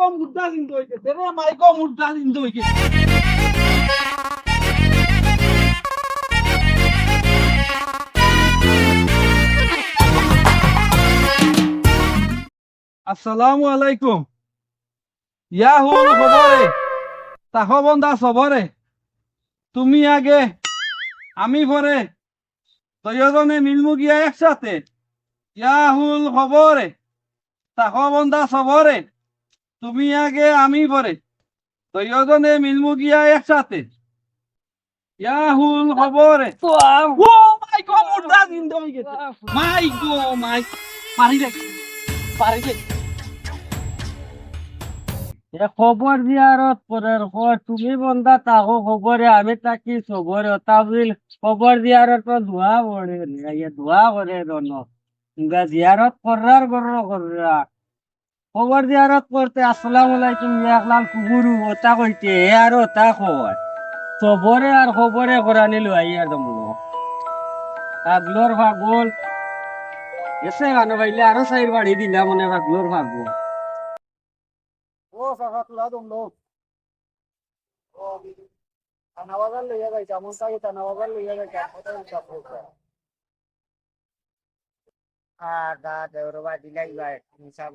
মাইকো মুদ্রা চিন্তা হইতেছে রে মাইকো মুদ্রা চিন্তা হইতেছে আসসালামু আলাইকুম। ইয়া হুল খবরে তাহ বন্ধা সবরে তুমি আগে, আমি পরে দুজনে মিলমু একসাথে। ইয়া হুল খবরে তাহ বন্ধা সবরে তুমি আগে আমি পরে। দুজনে মিলমু গিয়া একসাথে। ইয়া হুল খবরে ও মাই গো মুর্দা জিন্দা হয়ে গেছে। মাই গো মাই পারি রে পারি রে। এ খবর দিয়ারত পরের খবর তুমি বন্ধা তাকো খবরে আমি তাকি সবরে তাবিল খবর দিয়ারত তো ধোয়া পড়ে ধোয়া করে রন জিয়ারত করার গর্র কররা খবর দিয়ারত করতে আসসালামু আলাইকুম একলাল কুকুরু ওটা কইতে, এ আর ওটা খবর সবরে আর খবরে করা নিলো আইয়ার দমলো আগলোর ভাগল এসে গানো বাইলে আরও সাইড বাড়ি দিলা মনে ভাগলোর ভাগল ও সাহা তুলা দম লো। ও তানাবাজার লইয়া যাইতা মন তাই করছে আর দা দেওরবা দিলাই ভাই হিসাব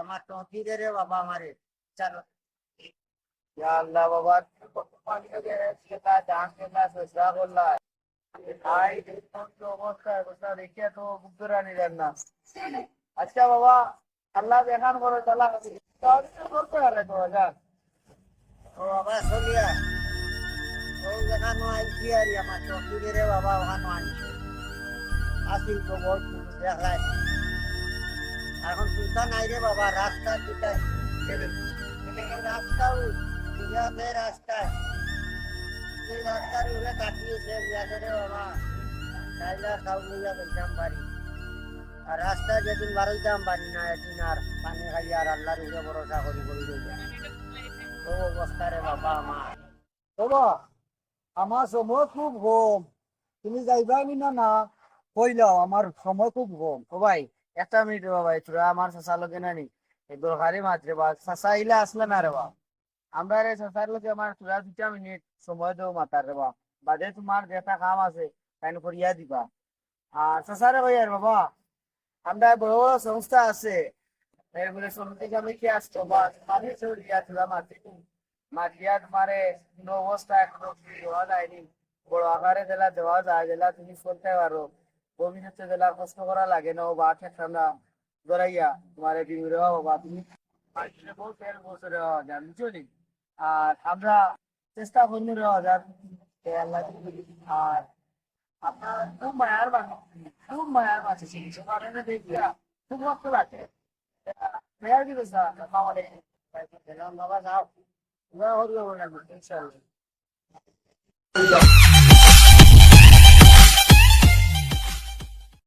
আমার ফিরে রে বাবা আমারে চলো আল্লাহ বাবা পানি দেখিয়া আচ্ছা বাবা আল্লাহ দেখান বড় চালা করতে পারে তো হাজার আমার তো ফিরে রে বাবা ওখানে আনছে আসিল তো বহুত কিছু এখন নাই রে বাবা, রাস্তা চিন্তা রাস্তাও রাস্তায়। এই রাস্তার উড়ে কাটিয়েছে বিরাটে রে বাবা। তাইলে সব লইয়া দেখতাম বাড়ি। আর রাস্তা যেদিন বারোইতাম পারি না, এদিন আর পানি খাই আর আল্লাহর উপরে ভরসা করি রইলাম ও অবস্থা রে বাবা আমার। বাবা, আমার সময় খুব কম। তুমি যাইবানি না না, কইলাও, আমার সময় খুব ও ভাই একটা মিনিট বাবা তোরা আমার চাষা লোকে নানি দরকারি মাত রে বা চাষা ইলা আসলে না রে বা আমরা রে চাষার লোকে আমার তোরা দুটা মিনিট সময় দেবো মাতার রে বাদে তোমার যেটা কাম আছে তাই করিয়া দিবা। আর চাষারে ভাই আর বাবা? আমরা বড় বড় সংস্থা আছে। এরপরে সমিতি সমিতি আসতো? বা মানে চলিয়া তোরা মাতি মাটিয়া তোমারে অবস্থা এখনও দেওয়া যায়নি। বড় আকারে দেওয়া যায় জেলা তুমি করতে পারো। ভবিষ্যতে জেলা কষ্ট করা লাগে না বা না। জড়াইয়া তোমার বিমুর বা তুমি তেল বছর যান বুঝলি আর আমরা চেষ্টা দেওয়া যান আর আপনার খুব মায়ার মানুষ খুব মায়ার মাছ দেখিয়া খুব রক্ত লাগে মেয়ার কি বাবা যাও। না ইনশাআল্লাহ।